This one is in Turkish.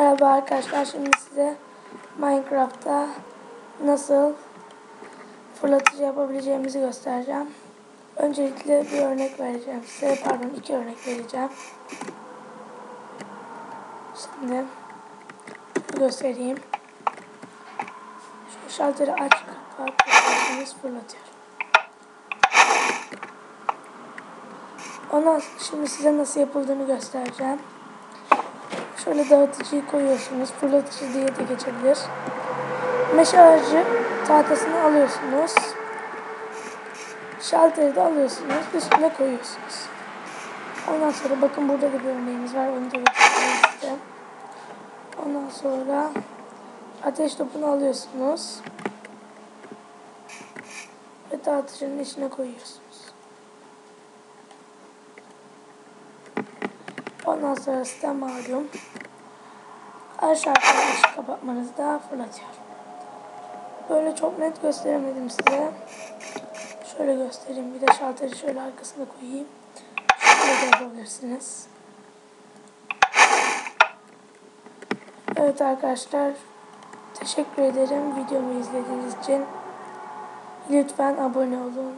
Merhaba arkadaşlar şimdi size Minecraft'ta nasıl fırlatıcı yapabileceğimizi göstereceğim. Öncelikle bir örnek vereceğim size. Pardon iki örnek vereceğim. Şimdi göstereyim. Şu şalteri aç kapat fırlatıyor. Ondan şimdi size nasıl yapıldığını göstereceğim. Şöyle dağıtıcıyı koyuyorsunuz. Fırlatıcı diye de geçebilir. Meşe ağacı tahtasını alıyorsunuz. Şalteri de alıyorsunuz. Üstüne koyuyorsunuz. Ondan sonra bakın burada da bir örneğimiz var. Onu da göstereyim size. Ondan sonra ateş topunu alıyorsunuz. Ve dağıtıcının içine koyuyorsunuz. Ondan sonra size malum aşağıdan ışık kapatmanızı da fırlatıyor. Böyle çok net gösteremedim size. Şöyle göstereyim. Bir de şalteri şöyle arkasına koyayım. Şöyle de yapabilirsiniz. Evet arkadaşlar. Teşekkür ederim videomu izlediğiniz için. Lütfen abone olun.